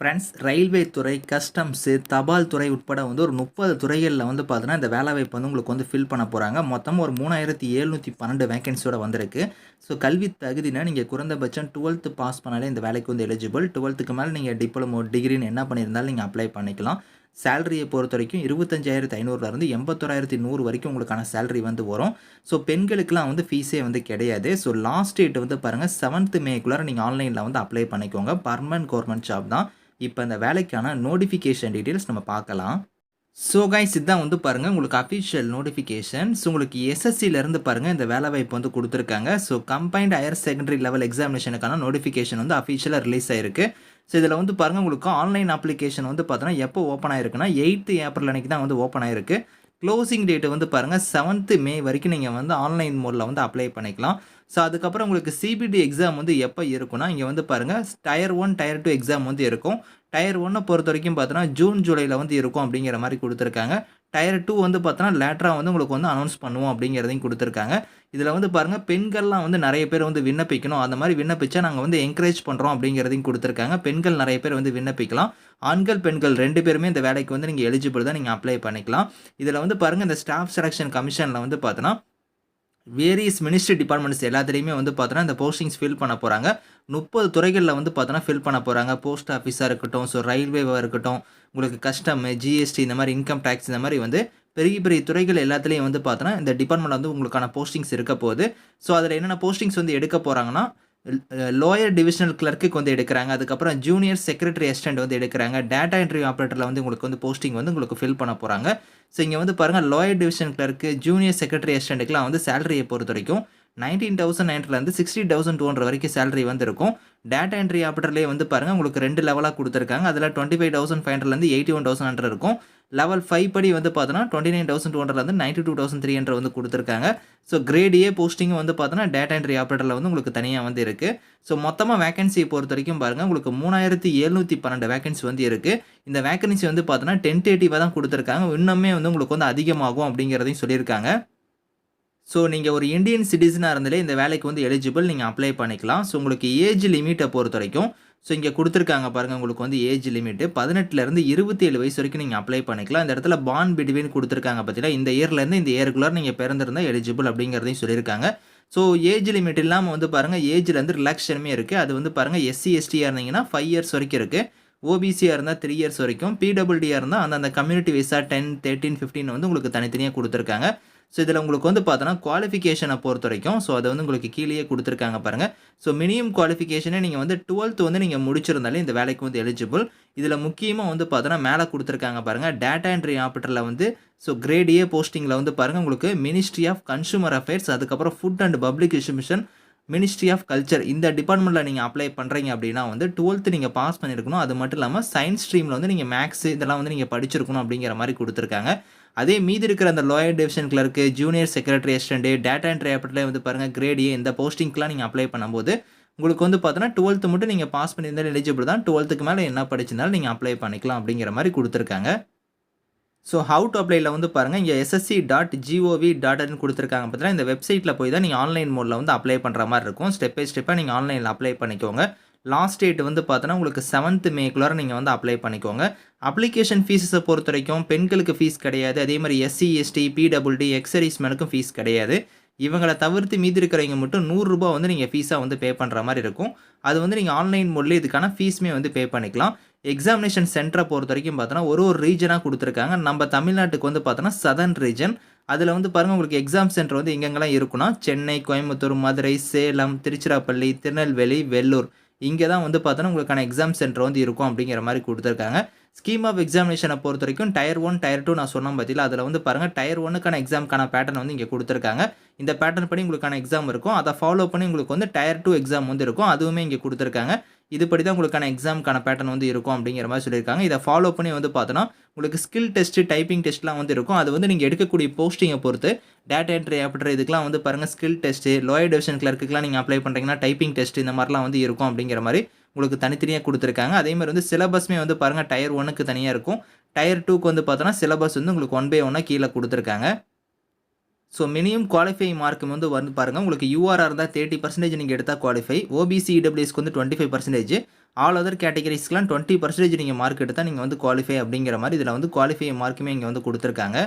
Friends railway துறை customs தபால் துறை உட்பட வந்து ஒரு முப்பது துறைகளில் வந்து பார்த்தீங்கன்னா இந்த வேலைவாய்ப்பு வந்து உங்களுக்கு வந்து ஃபில் பண்ண போகிறாங்க மொத்தம் ஒரு மூணாயிரத்தி எழுநூற்றி பன்னெண்டு வேகன்சியோட வந்திருக்கு. ஸோ கல்வி தகுதினா நீங்கள் குறைந்தபட்சம் டுவெல்த்து பாஸ் பண்ணாலே இந்த வேலைக்கு வந்து எலிஜிபிள் டுவெல்த்துக்கு மேலே நீங்கள் டிப்ளமோ டிகிரின்னு என்ன பண்ணியிருந்தாலும் நீங்கள் அப்ளை பண்ணிக்கலாம். சேலரியை பொறுத்த வரைக்கும் இருபத்தஞ்சாயிரத்து ஐநூறுலேருந்து எண்பத்தோராயிரத்தி நூறு வரைக்கும் உங்களுக்கான சேலரி வந்து வரும். ஸோ பெண்களுக்கெலாம் வந்து ஃபீஸே வந்து கிடையாது. ஸோ லாஸ்ட் டேட் வந்து பாருங்கள் செவன்த் மேக்குள்ளார நீங்கள் ஆன்லைனில் வந்து அப்ளை பண்ணிக்கோங்க. பர்மனன்ட் கவர்மெண்ட் ஜாப் தான். இப்போ இந்த வேலைக்கான நோட்டிஃபிகேஷன் டீட்டெயில்ஸ் நம்ம பார்க்கலாம். ஸோ கைஸ் இதுதான் வந்து பாருங்கள் உங்களுக்கு அஃபிஷியல் நோட்டிஃபிகேஷன் ஸோ உங்களுக்கு எஸ்எஸ்சிலேருந்து பாருங்கள் இந்த வேலை வாய்ப்பு வந்து கொடுத்துருக்காங்க. So combined higher secondary level எக்ஸாமினேஷனுக்கான notification வந்து அஃபிஷியலாக ரிலீஸ் ஆயிருக்கு. ஸோ இதில் வந்து பாருங்கள் உங்களுக்கு ஆன்லைன் அப்ளிகேஷன் வந்து பார்த்தோன்னா எப்போ ஓப்பன் ஆயிருக்குன்னா எயித்து ஏப்ரல் அன்றைக்கி தான் வந்து ஓப்பன் ஆயிருக்கு. க்ளோசிங் டேட்டு வந்து பாருங்கள் செவன்த்து மே வரைக்கும் நீங்கள் வந்து ஆன்லைன் மோடில் வந்து அப்ளை பண்ணிக்கலாம். ஸோ அதுக்கப்புறம் உங்களுக்கு சிபிடி எக்ஸாம் வந்து எப்போ இருக்குன்னா இங்கே வந்து பாருங்கள் tier one tier two exam வந்து இருக்கும். டயர் ஒன்றை பொறுத்த வரைக்கும் பார்த்தோன்னா ஜூன் ஜூலையில் வந்து இருக்கும் அப்படிங்கிற மாதிரி கொடுத்துருக்காங்க. டயர் டூ வந்து பார்த்தோன்னா லேட்டராக வந்து உங்களுக்கு வந்து அனௌன்ஸ் பண்ணுவோம் அப்படிங்கிறதையும் கொடுத்துருக்காங்க. இதில் வந்து பாருங்கள் பெண்கள்லாம் வந்து நிறைய பேர் வந்து விண்ணப்பிக்கணும். அந்த மாதிரி விண்ணப்பிச்சா நாங்கள் வந்து என்கரேஜ் பண்ணுறோம் அப்படிங்கிறதையும் கொடுத்துருக்காங்க. பெண்கள் நிறைய பேர் வந்து விண்ணப்பிக்கலாம். ஆண்கள் பெண்கள் ரெண்டு பேருமே இந்த வேலைக்கு வந்து நீங்கள் எலிஜிபிள் தான் நீங்கள் அப்ளை பண்ணிக்கலாம். இதில் வந்து பாருங்கள் இந்த ஸ்டாஃப் செலெக்ஷன் கமிஷனில் வந்து பார்த்தோன்னா வேரியஸ் மினிஸ்ட்ரி டிபார்ட்மெண்ட்ஸ் எல்லாத்துலேயுமே வந்து பார்த்தோன்னா இந்த போஸ்டிங்ஸ் ஃபில் பண்ண போகிறாங்க முப்பது துறைகளில் வந்து பார்த்தோன்னா ஃபில் பண்ண போகிறாங்க போஸ்ட் ஆஃபீஸாக இருக்கட்டும் ஸோ ரயில்வேவாக இருக்கட்டும் உங்களுக்கு கஸ்டம் ஜிஎஸ்டி இந்த மாதிரி இன்கம் டேக்ஸ் இந்த மாதிரி வந்து பெரிய பெரிய துறைகள் எல்லாத்துலேயும் வந்து பார்த்தோன்னா இந்த டிபார்ட்மெண்ட் வந்து உங்களுக்கான போஸ்டிங்ஸ் இருக்க போகுது. ஸோ அதில் என்னென்ன போஸ்டிங்ஸ் வந்து எடுக்க போகிறாங்கன்னா லோயர் டிவிஷனல் கிளர்க்குக்கு வந்து எடுக்கிறாங்க. அதுக்கப்புறம் ஜூனியர் செக்ரட்டரி அசிஸ்டன்ட் வந்து எடுக்கிறாங்க. டேட்டா இன்டர்வியூ ஆப்ரேட்டரில் வந்து உங்களுக்கு வந்து போஸ்டிங் வந்து உங்களுக்கு ஃபில் பண்ண போகிறாங்க ஸோ இங்கே வந்து பாருங்கள் lower division clerk junior secretary அசிஸ்டண்ட்டுக்குலாம் வந்து சேலரியை பொறுத்த வரைக்கும் நைன்டீன் தௌசண்ட் நைன்ட்லேருந்து சிக்ஸ்டி தௌசண்ட் டூ ஹண்ட்ரட் வரைக்கும் சேலரி வந்து இருக்கும் டேட்டா என்ட்ரி ஆப்டர்லேயே வந்து பாருங்கள் உங்களுக்கு ரெண்டு லெவலாக கொடுத்துருக்காங்க. அதில் டுவெண்ட்டி ஃபைவ் தௌசண்ட் ஃபைவ் ஹண்ட்ரட்லேருந்து எயிட்டி ஒன் தௌசண்ட் ஹண்ட்ரட் இருக்கும். லெவல் ஃபைவ் படி வந்து பார்த்தோன்னா டுவெண்ட்டி நைன் தௌசண்ட் டூ ஹண்ட்ரட்லேருந்து ninety two thousand three hundred வந்து கொடுத்துருக்காங்க. ஸோ கிரேட் ஏ போஸ்டிங் வந்து பார்த்தோன்னா டேட்டா என்ட்ரி ஆப்ரேட்டரில் வந்து உங்களுக்கு தனியாக வந்து இருக்குது ஸோ மொத்தமாக வேகன்சியை பொறுத்த வரைக்கும் பாருங்கள் உங்களுக்கு மூணாயிரத்தி எழுநூற்றி பன்னெண்டு வேகன்சி வந்து இருக்குது இந்த வேகன்சி வந்து பார்த்தோன்னா டென்டேட்டிவாக தான் கொடுத்துருக்காங்க. இன்னுமே வந்து உங்களுக்கு வந்து அதிகமாகும் அப்படிங்கிறதையும் சொல்லியிருக்காங்க. ஸோ நீங்கள் ஒரு இந்தியன் சிட்டிசனாக இருந்தாலே இந்த வேலைக்கு வந்து எலிஜிபிள் நீங்கள் அப்ளை பண்ணிக்கலாம். ஸோ உங்களுக்கு ஏஜ் லிமிட்டை பொறுத்த வரைக்கும் ஸோ இங்கே கொடுத்துருக்காங்க பாருங்கள் உங்களுக்கு வந்து ஏஜ் லிமிட்டு பதினெட்டுலேருந்து இருபத்தி ஏழு வயசு வரைக்கும் நீங்கள் அப்ளை பண்ணிக்கலாம். இந்த இடத்துல பான் பிட்வீன் கொடுத்துருக்காங்க பார்த்தீங்கன்னா இந்த இயர்லேருந்து இந்த இயருக்குள்ளே நீங்கள் பிறந்திருந்தால் எலிஜிபிள் அப்படிங்கிறதையும் சொல்லியிருக்காங்க. ஸோ ஏஜ் லிமிட் இல்லாமல் வந்து பாருங்கள் ஏஜ்லேருந்து ரிலாக்ஷனுமே இருக்குது அது வந்து பாருங்கள் எஸ்சி எஸ்டியாக இருந்தீங்கன்னா ஃபைவ் இயர்ஸ் வரைக்கும் இருக்குது ஓபிசியாக இருந்தால் த்ரீ இயர்ஸ் வரைக்கும். பிடபிள்டியாக இருந்தால் அந்த அந்த கம்யூனிட்டி வைஸாக டென் தேர்ட்டின் ஃபிஃப்டின் வந்து உங்களுக்கு தனித்தனியாக கொடுத்துருக்காங்க. ஸோ இதில் உங்களுக்கு வந்து பார்த்தோன்னா குவாலிஃபிகேஷனை பொறுத்த வரைக்கும் ஸோ அதை வந்து உங்களுக்கு கீழேயே கொடுத்துருக்காங்க பாருங்கள் ஸோ மினிமம் குவாலிஃபிகேஷனே நீங்கள் வந்து டுவெல்த் வந்து நீங்கள் முடிச்சிருந்தாலே இந்த வேலைக்கு வந்து எலிஜிபிள் இதில் முக்கியமாக வந்து பார்த்தோன்னா மேலே கொடுத்துருக்காங்க பாருங்கள் டேட்டா என்ட்ரி ஆப்டரில் வந்து ஸோ கிரேட் ஏ போஸ்டிங்கில் வந்து பாருங்கள் உங்களுக்கு மினிஸ்ட்ரி ஆஃப் கன்சூமர் அஃபேர்ஸ் அதுக்கப்புறம் food and public distribution ministry of culture இந்த டிபார்ட்மெண்ட்டில் நீங்கள் அப்ளை பண்ணுறீங்க அப்படின்னா வந்து டுவெல்த்து நீங்கள் பாஸ் பண்ணியிருக்கணும் அது மட்டும் இல்லாமல் சயின்ஸ் ஸ்ட்ரீமில் வந்து நீங்கள் மேக்ஸ் இதெல்லாம் வந்து நீங்கள் படிச்சிருக்கணும் அப்படிங்கிற மாதிரி கொடுத்துருக்காங்க. அதே மீதி இருக்கிற அந்த lower division clerk junior secretary assistant data entry ஆப்டில் வந்து பாருங்கள் கிரேட் ஏ இந்த போஸ்டிங்க்கெலாம் நீங்கள் அப்ளை பண்ணும்போது உங்களுக்கு வந்து பார்த்தோன்னா டுவெல்த்து மட்டும் நீங்கள் பாஸ் பண்ணியிருந்தாலும் எலிஜிபிள் தான். டுவெல்த்துக்கு மேலே என்ன படிச்சிருந்தாலும் நீங்கள் அப்ளை பண்ணிக்கலாம் அப்படிங்கிற மாதிரி கொடுத்துருக்காங்க. ஸோ ஹவு டு அப்ளைல வந்து பாருங்கள் இங்கே SSC dot GOV dot in கொடுத்துருக்காங்க பார்த்தீங்கன்னா இந்த வெப்சைட்டில் போய் தான் நீங்கள் ஆன்லைன் மோடில் வந்து அப்ளை பண்ணுற மாதிரி இருக்கும். ஸ்டெப் பை ஸ்டெப்பாக நீங்கள் ஆன்லைனில் அப்ளை பண்ணிக்கோங்க. லாஸ்ட் டேட் வந்து பார்த்தோன்னா உங்களுக்கு செவன்த் மேக்குள்ளார நீங்கள் வந்து அப்ளை பண்ணிக்கோங்க. அப்ளிகேஷன் ஃபீஸஸை பொறுத்த வரைக்கும் பெண்களுக்கு ஃபீஸ் கிடையாது. அதே மாதிரி எஸ்சி எஸ்டி பிடபிள்டி எக்ஸரிஸ்மேனுக்கும் ஃபீஸ் கிடையாது. இவங்களை தவிர்த்து மீதி இருக்கிறவங்க மட்டும் நூறுரூபா வந்து நீங்கள் ஃபீஸாக வந்து பே பண்ணுற மாதிரி இருக்கும். அது வந்து நீங்கள் ஆன்லைன் மோட்லேயே இதுக்கான ஃபீஸுமே வந்து பே பண்ணிக்கலாம். எக்ஸாமினேஷன் சென்டரை பொறுத்த வரைக்கும் பார்த்தோன்னா ஒரு ஒரு ரீஜனாக கொடுத்துருக்காங்க. நம்ம தமிழ்நாட்டுக்கு வந்து பார்த்தோன்னா சதர்ன் ரீஜன் அதில் வந்து பாருங்கள் உங்களுக்கு எக்ஸாம் சென்டர் வந்து எங்கெங்கெல்லாம் இருக்குன்னா சென்னை கோயம்புத்தூர் மதுரை சேலம் திருச்சிராப்பள்ளி திருநெல்வேலி வெள்ளூர் இங்கே தான் வந்து பார்த்தோன்னா உங்களுக்கான எக்ஸாம் சென்டர் வந்து இருக்கும் அப்படிங்கிற மாதிரி கொடுத்துருக்காங்க. ஸ்கீம் ஆஃப் எக்ஸாமினேஷனை பொறுத்த வரைக்கும் டயர் ஒன் டயர் டூ நான் சொன்ன பார்த்தீங்களா அதில் வந்து பாருங்கள் டயர் ஒன்னுக்கான எக்ஸாமுக்கான பேட்டர்ன் வந்து இங்கே கொடுத்துருக்காங்க. இந்த பேட்டர்ன் படி உங்களுக்கான எக்ஸாம் இருக்கும். அதை ஃபாலோ பண்ணி உங்களுக்கு வந்து டயர் டூ எக்ஸாம் வந்து இருக்கும். அதுவுமே இங்கே கொடுத்துருக்காங்க. இதுபடி தான் உங்களுக்கான எக்ஸாமுக்கான பேட்டர்ன் வந்து இருக்கும் அப்படிங்கிற மாதிரி சொல்லியிருக்காங்க. இதை ஃபாலோ பண்ணி வந்து பார்த்தோன்னா உங்களுக்கு ஸ்கில் டெஸ்ட்டு டைப்பிங் டெஸ்ட்லாம் வந்து இருக்கும். அது வந்து நீங்கள் எடுக்கக்கூடிய போஸ்டிங்கை பொறுத்து டேட்டா என்ட்ரி ஆப்டர் இதுக்கெலாம் வந்து பாருங்கள் ஸ்கில் டெஸ்ட்டு லோயர் டிவிஷன் கிளர்க்குலாம் நீங்கள் அப்ளை பண்ணுறீங்கன்னா டைப்பிங் டெஸ்ட் இந்த மாதிரிலாம் வந்து இருக்கும் அப்படிங்கிற மாதிரி உங்களுக்கு தனித்தனியாக கொடுத்துருக்காங்க. அதே மாதிரி வந்து சிலபஸ்மே வந்து பாருங்கள் டயர் ஒனுக்கு தனியாக இருக்கும். டயர் டூக்கு வந்து பார்த்தோன்னா சிலபஸ் வந்து உங்களுக்கு ஒன் பை ஒன்னாக கீழே கொடுத்துருக்காங்க. ஸோ மினிமம் குவாலிஃபை மார்க் வந்து வந்து பாருங்கள் உங்களுக்கு யூஆர்ஆர் இருந்தால் தேர்ட்டி பர்சன்டேஜ் நீங்கள் எடுத்தால் குவாலிஃபை ஓபிசி இடபிள்யூஸ்க்கு வந்து twenty five percentage all other கேட்டகரிஸ்க்குலாம் twenty percentage நீங்கள் மார்க் எடுத்தால் நீங்கள் வந்து குவாலிஃபை அப்படிங்கிற மாதிரி இதில் வந்து குவாலிஃபை மார்க்குமே இங்கே வந்து கொடுத்துருக்காங்க.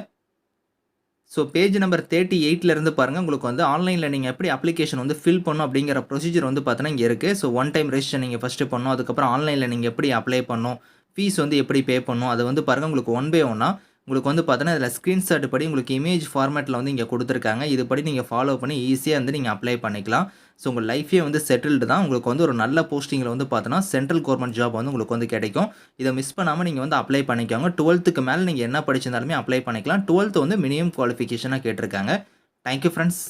ஸோ பேஜ் நம்பர் தேர்ட்டி எயிட்லேருந்து பாருங்கள் உங்களுக்கு வந்து ஆன்லைனில் நீங்கள் எப்படி அப்ளிகேஷன் வந்து ஃபில் பண்ணும் அப்படிங்கிற ப்ரொசீஜர் வந்து பார்த்தீங்கன்னா இங்கே இருக்குது ஸோ ஒன் டைம் ரெஜிஸ்டர் நீங்கள் ஃபஸ்ட்டு பண்ணணும். அதுக்கப்புறம் ஆன்லைனில் நீங்கள் எப்படி அப்ளை பண்ணணும்? ஃபீஸ் வந்து எப்படி பே பண்ணும் அது வந்து பாருங்கள் உங்களுக்கு ஒன் பை ஒன்னாக உங்களுக்கு வந்து பார்த்தீங்கன்னா இதில் ஸ்க்ரீன்ஷாட் படி உங்களுக்கு இமேஜ் ஃபார்மேட்டில் வந்து இங்கே கொடுத்துருக்காங்க. இது படி நீங்கள் ஃபாலோ பண்ணி ஈஸியாக வந்து நீங்கள் அப்ளை பண்ணிக்கலாம். ஸோ உங்கள் லைஃபே வந்து செட்டில்டு தான். உங்களுக்கு வந்து ஒரு நல்ல போஸ்டிங்கில் வந்து பார்த்தோன்னா சென்ட்ரல் கவர்மெண்ட் ஜாப் வந்து உங்களுக்கு வந்து கிடைக்கும். இதை மிஸ் பண்ணாமல் நீங்கள் வந்து அப்ளை பண்ணிக்கோங்க. டுவெல்த்துக்கு மேலே நீங்கள் என்ன படிச்சிருந்தாலுமே அப்ளை பண்ணிக்கலாம். டுவெல்த்து வந்து மினிமம் குவாலிஃபிகேஷனாக கேட்டிருக்காங்க. Thank you friends